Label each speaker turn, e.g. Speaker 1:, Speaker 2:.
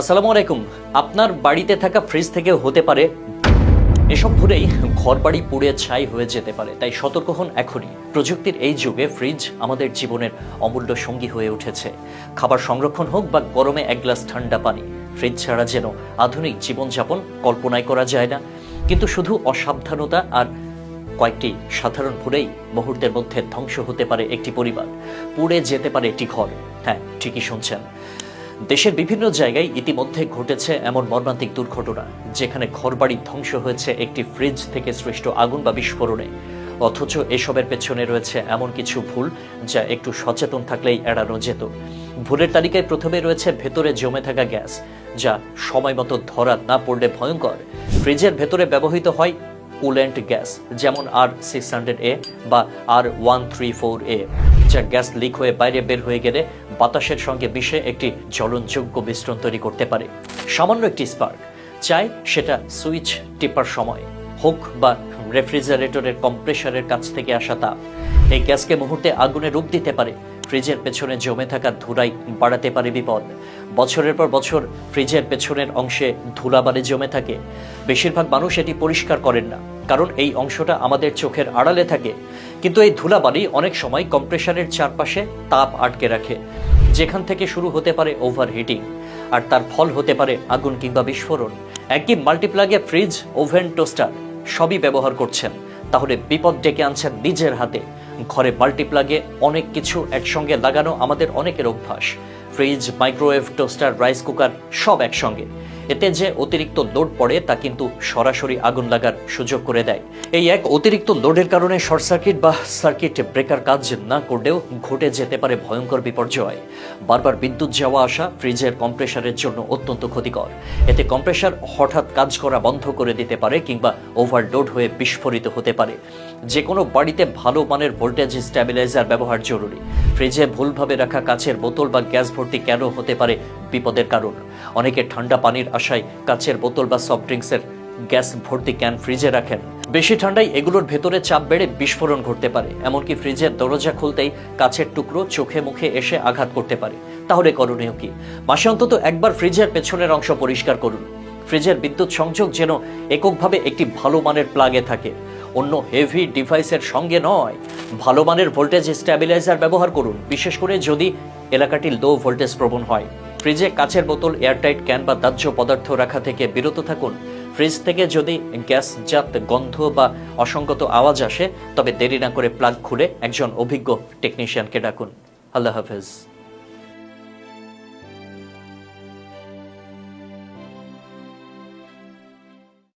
Speaker 1: আসসালামু আলাইকুম। আপনার বাড়িতে থাকা ফ্রিজ থেকে হতে পারে এসব ভুলেই ঘর বাড়ি পুড়ে ছাই হয়ে যেতে পারে, তাই সতর্ক হন এখনই। প্রযুক্তির এই যুগে ফ্রিজ আমাদের জীবনের অমূল্য সঙ্গী হয়ে উঠেছে। খাবার সংরক্ষণ হোক বা গরমে এক গ্লাস ঠান্ডা পানি ফ্রিজ ছাড়া যেন আধুনিক জীবনযাপন কল্পনাই করা যায় না। কিন্তু শুধু অসাবধানতা আর কয়েকটি সাধারণ ভুলেই মুহূর্তের মধ্যে ধ্বংস হতে পারে একটি পরিবার, পুড়ে যেতে পারে একটি ঘর। হ্যাঁ ঠিকই শুনছেন। দেশের বিভিন্ন জায়গায় ইতিমধ্যে ঘটেছে এমন মর্মান্তিক দুর্ঘটনা, যেখানে ঘরবাড়ি ধ্বংস হয়েছে একটি ফ্রিজ থেকে সৃষ্ট আগুন বা বিস্ফোরণে। অথচ এসবের পেছনে রয়েছে এমন কিছু ভুল যা একটু সচেতন থাকলেই এড়ানো যেত। ভুলের তালিকায় প্রথমে রয়েছে ভেতরে জমে থাকা গ্যাস, যা সময় মতো ধরা না পড়লে ভয়ঙ্কর। ফ্রিজের ভেতরে ব্যবহৃত হয় কুলেন্ট গ্যাস, যেমন আর সিক্স হান্ড্রেড এ বা R one three four A. যা গ্যাস লিক হয়ে বাইরে বের হয়ে গেলে বাতাসের সঙ্গে মিশে একটি জ্বলনযোগ্য মিশ্রণ তৈরি করতে পারে। সামান্য একটি স্পার্ক। চাই সেটা সুইচ টিপার সময়, হোক বা রেফ্রিজারেটরের কম্প্রেসারের কাছ থেকে আসা তাপ। এই গ্যাসকে মুহূর্তে আগুনে রূপ দিতে পারে। ফ্রিজের পেছনে জমে থাকা ধুরাই বাড়াতে পারে বিপদ। বছরের পর বছর ফ্রিজের পেছনের অংশে ধুলাবালি জমে থাকে। বেশিরভাগ মানুষ এটি পরিষ্কার করেন না, কারণ এই অংশটা আমাদের চোখের আড়ালে থাকে। কিন্তু এই ধুলাবালি অনেক সময় কম্প্রেসারের চারপাশে তাপ আটকে রাখে। যেখান থেকে শুরু হতে পারে ওভারহিটিং, আর তার ফল হতে পারে আগুন কিংবা বিস্ফোরণ। একই মাল্টিপ্লাগে ফ্রিজ, ওভেন, টোস্টার সবই ব্যবহার করছেন। তাহলে বিপদ ডেকে আনছেন নিজের হাতে। ঘরে মাল্টিপ্লাগে অনেক কিছু একসঙ্গে লাগানো আমাদের অনেকের অভ্যাস। Fridge, microwave, toaster, rice cooker সব একসঙ্গে। এতে যে অতিরিক্ত লোড পড়ে তা কিন্তু সরাসরি আগুন লাগার সুযোগ করে দেয়। এই এক অতিরিক্ত লোডের কারণে শর্ট সার্কিট বা সার্কিট ব্রেকার কাজ না করলেও ঘটে যেতে পারে ভয়ঙ্কর বিপর্যয়। বারবার বিদ্যুৎ যাওয়া আসা ফ্রিজের কম্প্রেসারের জন্য অত্যন্ত ক্ষতিকর। এতে কম্প্রেসার হঠাৎ কাজ করা বন্ধ করে দিতে পারে কিংবা ওভারলোড হয়ে বিস্ফোরিত হতে পারে। যে কোনো বাড়িতে ভালো মানের ভোল্টেজ স্ট্যাবিলাইজার ব্যবহার জরুরি। ফ্রিজে ভুলভাবে রাখা কাচের বোতল বা গ্যাস ভর্তি কেন হতে পারে বিপদের কারণ? অনেকে ঠান্ডা পানির আশায় কাচের বোতল বা সফট ড্রিঙ্কসের গ্যাস ভর্তি ক্যান ফ্রিজে রাখেন। বেশি ঠান্ডায় এগুলোর ভেতরে চাপ বেড়ে বিস্ফোরণ ঘটতে পারে, এমনকি ফ্রিজের দরজা খুলতেই কাছের টুকরো চোখে মুখে এসে আঘাত করতে পারে। তাহলে করণীয় কি? মাসে অন্তত একবার ফ্রিজের পেছনের অংশ পরিষ্কার করুন। ফ্রিজের বিদ্যুৎ সংযোগ যেন এককভাবে একটি ভালো মানের প্লাগে থাকে। অন্য হেভি ডিভাইসের সঙ্গে নয়। ভালো মানের ভোল্টেজ স্ট্যাবিলাইজার ব্যবহার করুন। বিশেষ করে যদি এলাকাটি লো ভোল্টেজ প্রবণ হয়। ফ্রিজে কাচের বোতল এয়ারটাইট ক্যান বা দাহ্য পদার্থ রাখা থেকে বিরত থাকুন। ফ্রিজ থেকে যদি গ্যাসজাত গন্ধ বা অসঙ্গত আওয়াজ আসে, তবে দেরি না করে প্লাগ খুলে একজন অভিজ্ঞ টেকনিশিয়ানকে ডাকুন। আল্লাহ হাফেজ।